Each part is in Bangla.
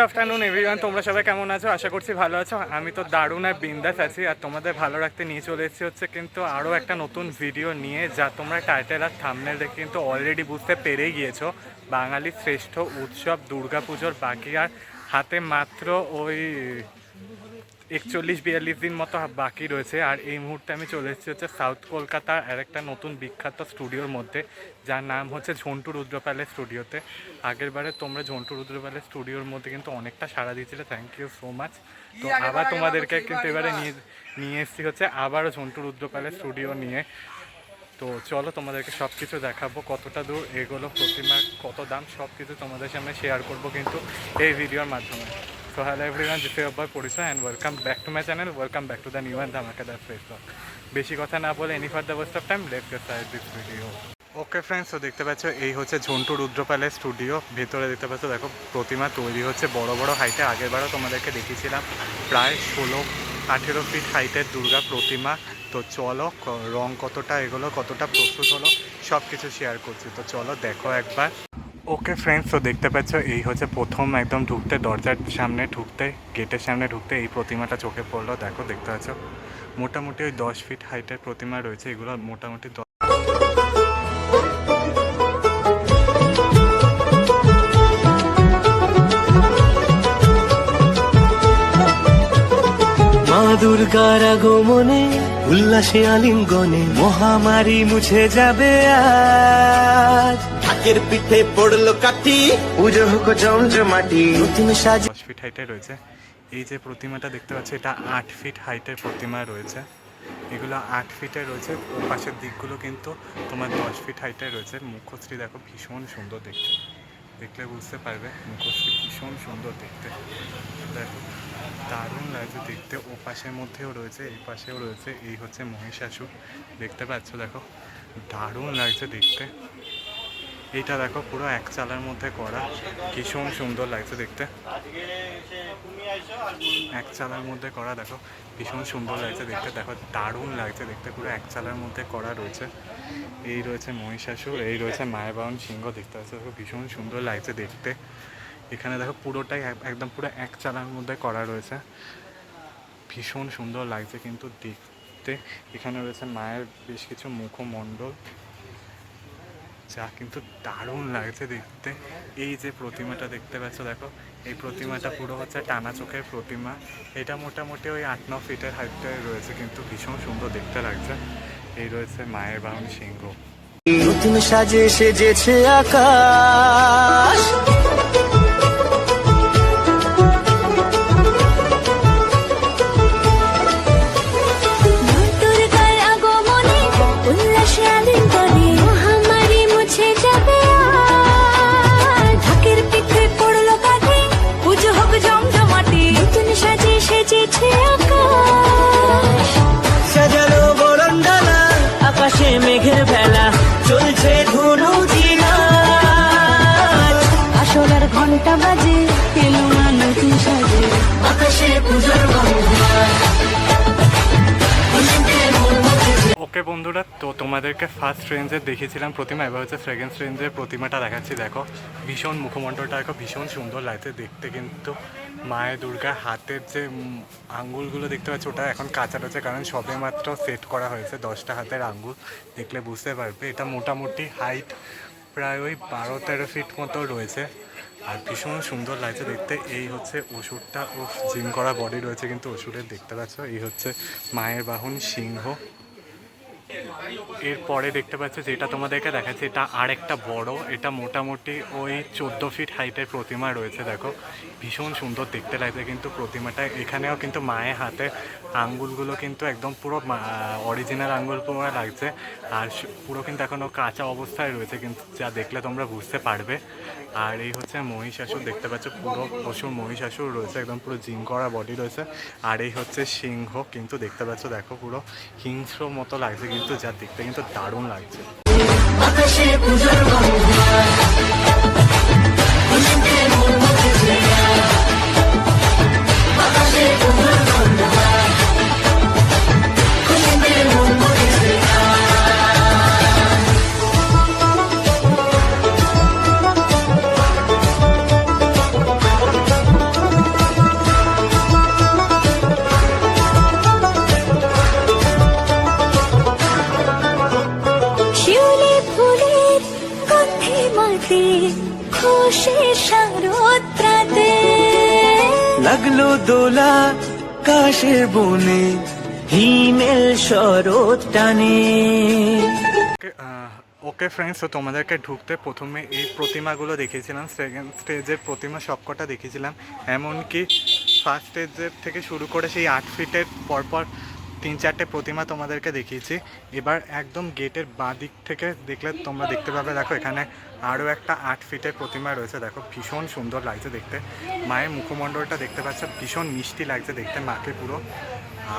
গুড আফটারনুন এভরিওয়ান তোমরা সবাই কেমন আছো? আশা করছি ভালো আছো। আমি তো দারুণ আর বিন্দাস আছি। আর তোমাদের ভালো রাখতে নিয়ে চলে এসেছি হচ্ছে কিন্তু আরও একটা নতুন ভিডিও নিয়ে, যা তোমরা টাইটেল আর থামনেল দেখে কিন্তু অলরেডি বুঝতে পেরে গিয়েছো। বাঙালির শ্রেষ্ঠ উৎসব, দুর্গাপুজোর বাকি আর হাতে মাত্র ওই একচল্লিশ বিয়াল্লিশ দিন মতো বাকি রয়েছে আর এই মুহূর্তে আমি চলে এসেছি হচ্ছে সাউথ কলকাতার আর একটা নতুন বিখ্যাত স্টুডিওর মধ্যে যার নাম হচ্ছে ঝন্টু রুদ্র প্যালেস স্টুডিওতে। আগের বারে তোমরা ঝন্টু রুদ্র প্যালেস স্টুডিওর মধ্যে কিন্তু অনেকটা সাড়া দিয়েছিলে থ্যাংক ইউ সো মাচ তো আবার তোমাদেরকে কিন্তু এবারে নিয়ে নিয়ে এসেছি হচ্ছে আবারও ঝন্টু রুদ্র প্যালেস স্টুডিও নিয়ে। তো চলো তোমাদেরকে সব কিছু দেখাবো কতটা দূর এগুলো প্রতিমার কত দাম সব কিছু তোমাদের সামনে শেয়ার করব কিন্তু এই ভিডিওর মাধ্যমে। সো হ্যালো এভরিওয়ান দিস অব্বর পরিচয় and welcome back to my channel welcome back to the new and ধামাকাদার ফেস বেশি কথা না বলে any far the waste of time let get side this video okay friends তো দেখতে পাচ্ছ, এই হচ্ছে ঝন্টু রুদ্র প্যালেস স্টুডিও ভেতরে দেখতে পাচ্ছ, দেখো প্রতিমা তৈরি হচ্ছে বড় বড় হাইটে আগেরবারও তোমাদেরকে দেখিয়েছিলাম, প্রায় ষোলো, আঠেরো ফিট হাইটের দুর্গা প্রতিমা। তো চলো রং কতটা এগুলো, কতটা প্রস্তুত হলো সব কিছু শেয়ার করছি। তো চলো, দেখো একবার। ওকে ফ্রেন্ডস তো দেখতে পাচ্ছ, এই হচ্ছে প্রথম একদম ঢুকতে, দরজার সামনে ঢুকতে, গেটের সামনে ঢুকতে এই প্রতিমাটা চোখে পড়ল। দেখো, দেখতে পাচ্ছ, মোটামুটি ওই দশ ফিট হাইটের প্রতিমা রয়েছে, এগুলো মোটামুটি দুর্গার আগমনে, উল্লাসে আলিঙ্গনে, মহামারী মুছে যাবে আজ। ঢাকের পিঠে পড়ল কাঠি। পুজো হোক জমজমাটি নতুন সাজে দশ ফিট হাইটে রয়েছে। এই যে প্রতিমাটা দেখতে পাচ্ছি এটা আট ফিট হাইটের প্রতিমা রয়েছে। এগুলো আট ফিটে রয়েছে। ও পাশের দিকগুলো কিন্তু তোমার দশ ফিট হাইটে রয়েছে। মুখশ্রী দেখো ভীষণ সুন্দর দেখতে। দেখলে বুঝতে পারবে মুখশ্রী ভীষণ সুন্দর দেখতে। দেখো দারুণ লাগছে দেখতে। ও পাশের মধ্যেও রয়েছে এই পাশেও রয়েছে। এই হচ্ছে মহিষাসুর। দেখতে পাচ্ছ দেখো দারুণ লাগছে দেখতে। এইটা দেখো, পুরো এক চালার মধ্যে করা। ভীষণ সুন্দর লাগছে দেখতে। এক চালার মধ্যে করা, দেখো ভীষণ সুন্দর লাগছে দেখতে। দেখো, দারুণ লাগছে দেখতে, পুরো এক চালার মধ্যে করা রয়েছে। এই রয়েছে মহিষাসুর, এই রয়েছে মায়ের বাহন সিংহ, দেখতে পাচ্ছ দেখো ভীষণ সুন্দর লাগছে দেখতে। এখানে দেখো, পুরোটাই একদম পুরো এক চালার মধ্যে করা রয়েছে। ভীষণ সুন্দর লাগছে কিন্তু দেখতে। এখানে রয়েছে মায়ের বেশ কিছু মুখমণ্ডল। যা কিন্তু দারুণ লাগছে দেখতে। এই যে প্রতিমাটা দেখতে পাচ্ছ, দেখো, এই প্রতিমাটা পুরো হচ্ছে টানা চোখের প্রতিমা। এটা মোটামুটি ওই আট, ন ফিটের হাইটটাই রয়েছে, কিন্তু ভীষণ সুন্দর দেখতে লাগছে। এই রয়েছে মায়ের বাহন সিংহ। সাজে সেজেছে আকাশ। ওকে বন্ধুরা, তো তোমাদেরকে ফার্স্ট রেঞ্জে দেখিয়েছিলাম প্রতিমা, এবার হচ্ছে সেকেন্ড রেঞ্জের প্রতিমাটা দেখাচ্ছি। দেখো, ভীষণ মুখমণ্ডলটা, দেখো, ভীষণ সুন্দর লাগছে। দেখতে কিন্তু মায়ের দুর্গার হাতের যে আঙ্গুলগুলো দেখতে পাচ্ছ, ওটা এখন কাঁচা রয়েছে, কারণ সবে মাত্র সেট করা হয়েছে দশটা হাতের আঙ্গুল। দেখলে বুঝতে পারবে, এটা মোটামুটি হাইট প্রায় ওই বারো তেরো ফিট মতো রয়েছে। আর ভীষণ সুন্দর লাগছে দেখতে। এই হচ্ছে ওষুধটা ও জিম করা বডি রয়েছে কিন্তু ওষুধের দেখতে পাচ্ছ? এই হচ্ছে মায়ের বাহন সিংহ। এরপরে দেখতে পাচ্ছ যেটা তোমাদেরকে দেখাচ্ছে, এটা আরেকটা বড়, এটা মোটামুটি ওই চোদ্দ ফিট হাইটের প্রতিমা রয়েছে, দেখো। ভীষণ সুন্দর দেখতে লাগছে কিন্তু প্রতিমাটা। এখানেও কিন্তু মায়ের হাতে আঙ্গুলগুলো কিন্তু একদম পুরো অরিজিনাল আঙ্গুল পুরো লাগছে। আর পুরো কিন্তু এখনও কাঁচা অবস্থায় রয়েছে কিন্তু যা দেখলে তোমরা বুঝতে পারবে। আর এই হচ্ছে মহিষাসুর, দেখতে পাচ্ছ পুরো পশুর মহিষাসুর রয়েছে, একদম পুরো জিম করা বডি রয়েছে। আর এই হচ্ছে সিংহ, কিন্তু দেখতে পাচ্ছ, দেখো পুরো হিংস্র মতো লাগছে কিন্তু যা দেখতে কিন্তু দারুণ লাগছে। খুশি লাগল দোলা কাশের বনে হিমেল শরৎ টানে। ওকে ফ্রেন্ডস তো তোমাদেরকে ঢুকতে প্রথমে এই প্রতিমাগুলো দেখিয়েছিলাম সেকেন্ড স্টেজের প্রতিমা সবকটা দেখিয়েছিলাম। এমনকি ফার্স্ট স্টেজের থেকে শুরু করে সেই আট ফিটের পরপর তিন চারটে প্রতিমা তোমাদেরকে দেখিয়েছি। এবার একদম গেটের বাঁ দিক থেকে দেখলে তোমরা দেখতে পাবে, দেখো এখানে আরও একটা আট ফিটের প্রতিমা রয়েছে। দেখো, ভীষণ সুন্দর লাগছে দেখতে। মায়ের মুখমণ্ডলটা দেখতে পাচ্ছ, ভীষণ মিষ্টি লাগছে দেখতে মাকে পুরো।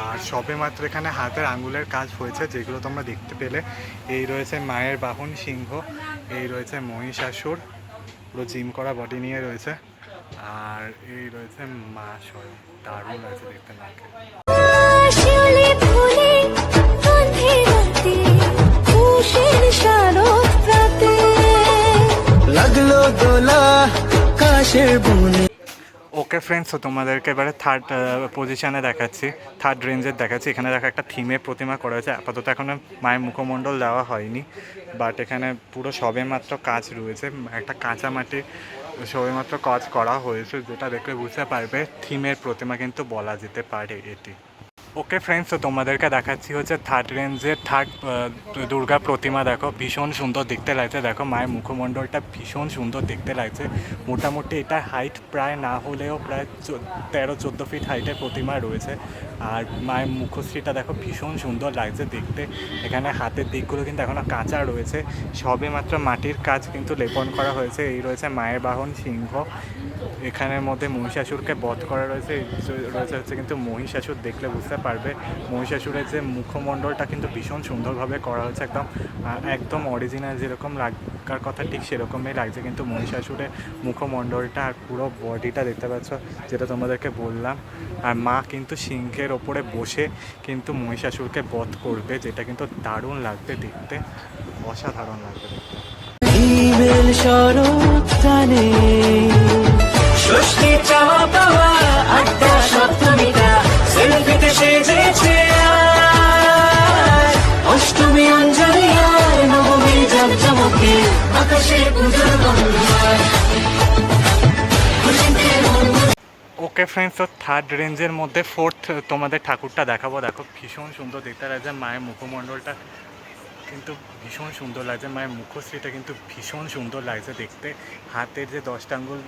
আর সবে মাত্র এখানে হাতের আঙ্গুলের কাজ হয়েছে, যেগুলো তোমরা দেখতে পেলে। এই রয়েছে মায়ের বাহন সিংহ, এই রয়েছে মহিষাসুর, পুরো জিম করা বডি নিয়ে রয়েছে। আর এই রয়েছে মা স্বয়ং, দারুণ লাগছে দেখতে মাকে। ওকে ফ্রেন্ডস তোমাদেরকে এবারে থার্ড পজিশানে দেখাচ্ছি। থার্ড রেঞ্জের দেখাচ্ছি। এখানে দেখো একটা থিমের প্রতিমা করা হয়েছে। আপাতত এখনও মায়ের মুখমণ্ডল দেওয়া হয়নি বাট এখানে পুরো সবে মাত্র কাজ রয়েছে। একটা কাঁচা মাটি সবে মাত্র কাজ করা হয়েছে যেটা দেখলে বুঝতে পারবে। থিমের প্রতিমা কিন্তু বলা যেতে পারে এটি। ওকে ফ্রেন্ডস তো তোমাদেরকে দেখাচ্ছি হচ্ছে থার্ড রেঞ্জের থার্ড দুর্গা প্রতিমা, দেখো, ভীষণ সুন্দর দেখতে লাগছে। দেখো, মায়ের মুখমণ্ডলটা ভীষণ সুন্দর দেখতে লাগছে। মোটামুটি এটা হাইট প্রায় না হলেও প্রায় তেরো, চোদ্দ ফিট হাইটের প্রতিমা রয়েছে। আর মায়ের মুখশ্রীটা, দেখো, ভীষণ সুন্দর লাগছে দেখতে। এখানে হাতের দিকগুলো কিন্তু এখনও কাঁচা রয়েছে। সবে মাত্র মাটির কাজ কিন্তু লেপন করা হয়েছে। এই রয়েছে মায়ের বাহন সিংহ। এখানের মধ্যে মহিষাসুরকে বধ করা রয়েছে রয়েছে হচ্ছে কিন্তু মহিষাসুর দেখলে বুঝতে পারবে। মহিষাসুরের যে মুখমণ্ডলটা কিন্তু ভীষণ সুন্দরভাবে করা হয়েছে, একদম একদম অরিজিনাল যেরকম লাগার কথা, ঠিক সেরকমই লাগছে কিন্তু মহিষাসুরের মুখমণ্ডলটা আর পুরো বডিটা দেখতে পাচ্ছ, যেটা তোমাদেরকে বললাম। আর মা কিন্তু সিংহের ওপরে বসে কিন্তু মহিষাসুরকে বধ করবে, যেটা কিন্তু দারুণ লাগবে দেখতে, অসাধারণ লাগবে দেখতে। ওকে ফ্রেন্ডস তো থার্ড রেঞ্জের মধ্যে ফোর্থ তোমাদের ঠাকুরটা দেখাবো। দেখো, ভীষণ সুন্দর দেখতে লাগছে। মায়ের মুখমণ্ডলটা কিন্তু ভীষণ সুন্দর লাগছে। মায়ের মুখশ্রীটা কিন্তু ভীষণ সুন্দর লাগছে দেখতে। হাতের যে দশটা আঙ্গুল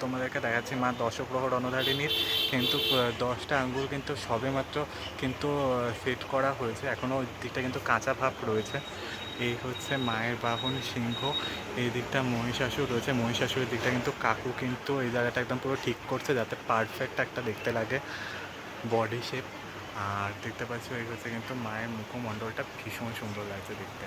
তোমাদেরকে দেখাচ্ছি, মা দশগ্রহ রণধারিণীর। কিন্তু দশটা আঙ্গুল কিন্তু সবেমাত্র কিন্তু সেট করা হয়েছে। এখনও দিকটা কিন্তু কাঁচা ভাব রয়েছে। এই হচ্ছে মায়ের বাহন সিংহ। এই দিকটা মহিষাসুর রয়েছে। মহিষাসুরের দিকটা কিন্তু কাকু। কিন্তু এই জায়গাটা একদম পুরো ঠিক করছে, যাতে পারফেক্ট একটা দেখতে লাগে। বডি শেপ আর দেখতে পাচ্ছি এই হচ্ছে কিন্তু মায়ের মুখমণ্ডলটা ভীষণ সুন্দর লাগছে দেখতে।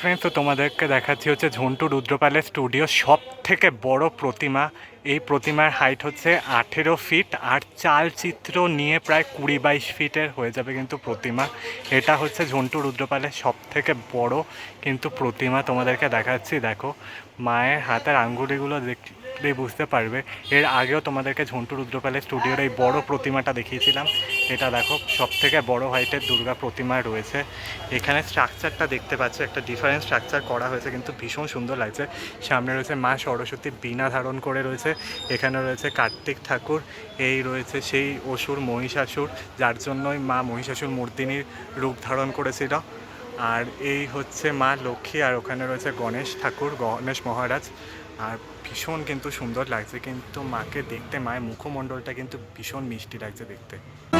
ফ্রেন্ডস তো তোমাদেরকে দেখাচ্ছি হচ্ছে ঝন্টু রুদ্রপালের স্টুডিও সব থেকে বড় প্রতিমা। এই প্রতিমার হাইট হচ্ছে আঠেরো ফিট আর চালচিত্র নিয়ে প্রায় কুড়ি বাইশ ফিটের হয়ে যাবে কিন্তু প্রতিমা। এটা হচ্ছে ঝন্টু রুদ্রপালের সব থেকে বড় কিন্তু প্রতিমা তোমাদেরকে দেখাচ্ছি। দেখো, মায়ের হাতের আঙ্গুলিগুলো দেখ দেখলেই বুঝতে পারবে। এর আগেও তোমাদেরকে ঝন্টু রুদ্রপালের স্টুডিওর এই বড় প্রতিমাটা দেখিয়েছিলাম। এটা দেখো সব থেকে বড় হাইটের দুর্গা প্রতিমা রয়েছে। এখানে স্ট্রাকচারটা দেখতে পাচ্ছ, একটা ডিফারেন্ট স্ট্রাকচার করা হয়েছে, কিন্তু ভীষণ সুন্দর লাগছে। সামনে রয়েছে মা সরস্বতী বীণা ধারণ করে রয়েছে। এখানে রয়েছে কার্তিক ঠাকুর, এই রয়েছে সেই অসুর মহিষাসুর, যার জন্যই মা মহিষাসুর মূর্তিনির রূপ ধারণ করেছিল। আর এই হচ্ছে মা লক্ষ্মী, আর ওখানে রয়েছে গণেশ ঠাকুর, গণেশ মহারাজ। আর ভীষণ কিন্তু সুন্দর লাগছে, কিন্তু মাকে দেখতে, মায়ের মুখমণ্ডলটা কিন্তু ভীষণ মিষ্টি লাগছে দেখতে।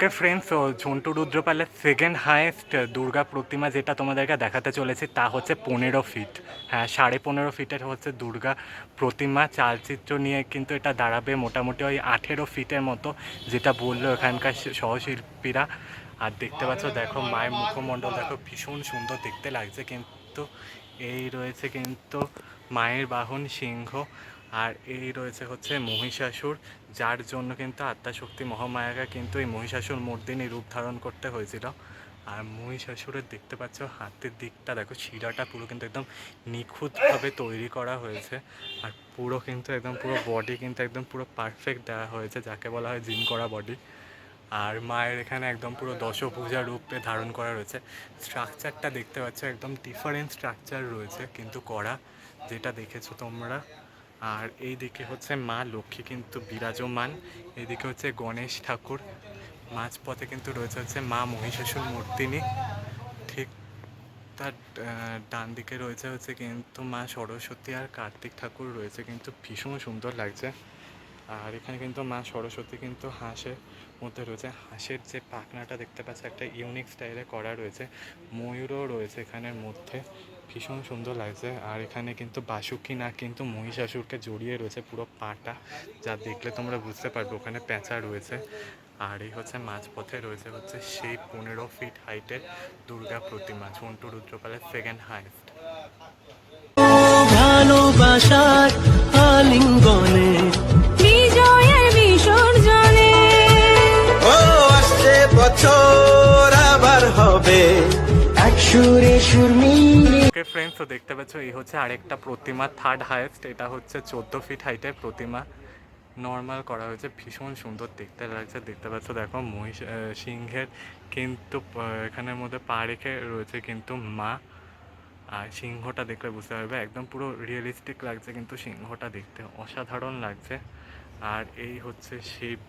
ওকে ফ্রেন্ডস ঝন্টু রুদ্রপালের সেকেন্ড হায়েস্ট দুর্গা প্রতিমা যেটা তোমাদেরকে দেখাতে চলেছে, তা হচ্ছে পনেরো ফিট হ্যাঁ সাড়ে পনেরো ফিটের হচ্ছে দুর্গা প্রতিমা। চালচিত্র নিয়ে কিন্তু এটা দাঁড়াবে মোটামুটি ওই আঠেরো ফিটের মতো, যেটা বলল এখানকার সহশিল্পীরা। আর দেখতে পাচ্ছ, দেখো মায়ের মুখমণ্ডল, দেখো ভীষণ সুন্দর দেখতে লাগছে কিন্তু, এই রয়েছে কিন্তু মায়ের বাহন সিংহ, আর এই রয়েছে হচ্ছে মহিষাসুর। যার জন্য কিন্তু আত্মাশক্তি মহামায়াকে কিন্তু এই মহিষাসুর মর্দিনী রূপ ধারণ করতে হয়েছিল। আর মহিষাসুরের দেখতে পাচ্ছ, হাতের দিকটা দেখো, শিরাটা পুরো কিন্তু একদম নিখুঁতভাবে তৈরি করা হয়েছে। আর পুরো কিন্তু একদম পুরো বডি কিন্তু একদম পুরো পারফেক্ট দেওয়া হয়েছে, যাকে বলা হয় জিম করা বডি আর মায়ের এখানে একদম পুরো দশভূজা রূপে ধারণ করা রয়েছে। স্ট্রাকচারটা দেখতে পাচ্ছ, একদম ডিফারেন্ট স্ট্রাকচার রয়েছে কিন্তু করা, যেটা দেখেছ তোমরা। আর এই দিকে হচ্ছে মা লক্ষ্মী কিন্তু বিরাজমান এদিকে হচ্ছে গণেশ ঠাকুর। মাঝপথে কিন্তু রয়েছে হচ্ছে মা মহিষাসুর মূর্তিনি। ঠিক তার ডান দিকে রয়েছে হচ্ছে কিন্তু মা সরস্বতী আর কার্তিক ঠাকুর রয়েছে কিন্তু ভীষণ সুন্দর লাগছে। আর এখানে কিন্তু মা সরস্বতী কিন্তু হাঁসের মধ্যে রয়েছে। হাঁসের যে পাখনাটা দেখতে পাচ্ছে, একটা ইউনিক স্টাইলে করা রয়েছে। ময়ূরও রয়েছে এখানের মধ্যে। ভীষণ সুন্দর লাগছে। আর এখানে কিন্তু বাসুকি না কিন্তু মহিষাসুরকে জড়িয়ে রয়েছে পুরো পাটা যা দেখলে তোমরা বুঝতে পারবে ওখানে প্যাঁচা রয়েছে। আর এই হচ্ছে মাঝপথে রয়েছে হচ্ছে সেই পনেরো ফিট হাইটের দুর্গা প্রতিমা ঝন্টু রুদ্রপালের সেকেন্ড হাইস্ট ভালোবাসার আলিঙ্গনে বিজয়ের বিসর্জনে। ও আসছে বছর আবার হবে। এক সুরে সুর মিলিয়ে ওকে ফ্রেন্ডস তো দেখতে পাচ্ছ, এই হচ্ছে আরেকটা প্রতিমা থার্ড হাইয়েস্ট এটা হচ্ছে চোদ্দ ফিট হাইটের প্রতিমা। নর্মাল করা হয়েছে, ভীষণ সুন্দর দেখতে লাগছে, দেখতে পাচ্ছ, দেখো মহিষ সিংহের কিন্তু এখানের মধ্যে পা রেখে রয়েছে কিন্তু মা। আর সিংহটা দেখলে বুঝতে পারবে, একদম পুরো রিয়েলিস্টিক লাগছে কিন্তু সিংহটা দেখতে, অসাধারণ লাগছে। আর এই হচ্ছে শিব,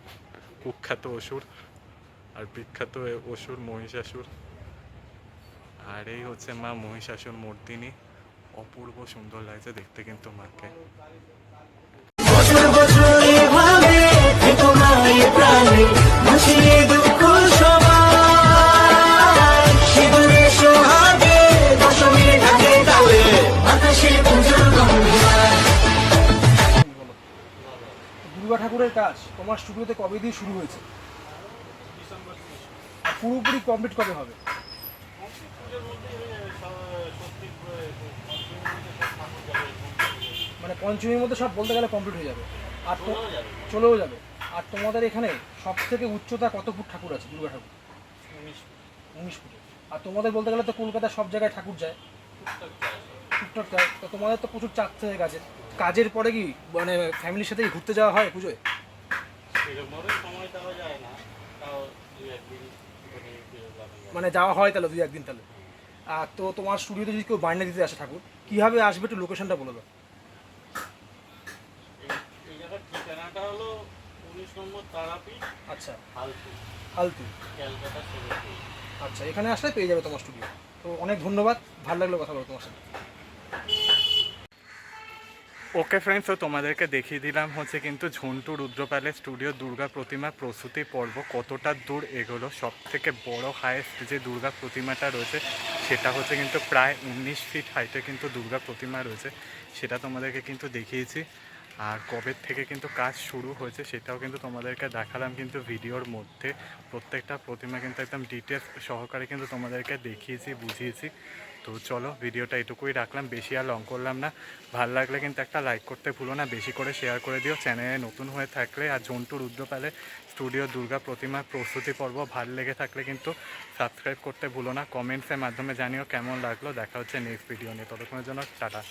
কুখ্যাত অসুর, আর বিখ্যাত অসুর মহিষাসুর। আর এই হচ্ছে মা মহিষাসুর মূর্তিনি। অপূর্ব সুন্দর লাগছে দেখতে কিন্তু মাকে। দুর্গা ঠাকুরের কাজ তোমার স্টুডিওতে কবে দিয়ে শুরু হয়েছে? পুরোপুরি কমপ্লিট কবে হবে? মানে পঞ্চমীর মধ্যে সব বলতে গেলে কমপ্লিট হয়ে যাবে। আর তো চলেও যাবে। আর তোমাদের এখানে সব থেকে উচ্চতা কত ফুট ঠাকুর আছে দুর্গা ঠাকুর? উনিশ ফুট। আর তোমাদের বলতে গেলে তো কলকাতার সব জায়গায় ঠাকুর যায়। টুকটাক যায়। তো তোমাদের তো প্রচুর চাপ থাকে কাজের কাজের পরে কি মানে ফ্যামিলির সাথে কি ঘুরতে যাওয়া হয় পুজোয়? মানে যাওয়া হয় তাহলে দুই একদিন তাহলে। আর তো তোমার স্টুডিওতে যদি কেউ বায়না দিতে আসে ঠাকুর কীভাবে আসবে একটু লোকেশনটা বলে দাও এই ঠিকানাটা হলো উনিশ নম্বর তারাপীঠ আচ্ছা। হালতু। ক্যালকাটা আচ্ছা এখানে আসলে পেয়ে যাবে তোমার স্টুডিও। তো অনেক ধন্যবাদ ভালো লাগল কথা বলো তোমার সাথে। ওকে ফ্রেন্ডস তো তোমাদেরকে দেখিয়ে দিলাম হচ্ছে কিন্তু ঝন্টু রুদ্রপ্যালেস স্টুডিও দুর্গা প্রতিমা প্রস্তুতি পর্ব কতটা দূর এগোলো সব থেকে বড় হায়েস্ট যে দুর্গা প্রতিমাটা রয়েছে সেটা হচ্ছে কিন্তু প্রায় উনিশ ফিট হাইটে কিন্তু দুর্গা প্রতিমা রয়েছে সেটা তোমাদেরকে কিন্তু দেখিয়েছি। আর কবে থেকে কিন্তু কাজ শুরু হয়েছে সেটাও কিন্তু তোমাদেরকে দেখালাম কিন্তু ভিডিওর মধ্যে। প্রত্যেকটা প্রতিমা কিন্তু একদম ডিটেলস সহকারে কিন্তু তোমাদেরকে দেখিয়েছি, বুঝিয়েছি। তো চলো ভিডিওটা এটুকুই রাখলাম, বেশি আর লং করলাম না। ভালো লাগলে কিন্তু একটা লাইক করতে ভুলো না, বেশি করে শেয়ার করে দিও। চ্যানেলে নতুন হয়ে থাকলে আর জন্টু রুদ্র পালে স্টুডিও দুর্গা প্রতিমার প্রস্তুতি পর্ব ভালো লেগে থাকলে কিন্তু সাবস্ক্রাইব করতে ভুলো না। কমেন্টসের মাধ্যমে জানিও কেমন লাগল। দেখা হচ্ছে নেক্সট ভিডিও নিয়ে। ততক্ষণের জন্য টাটা।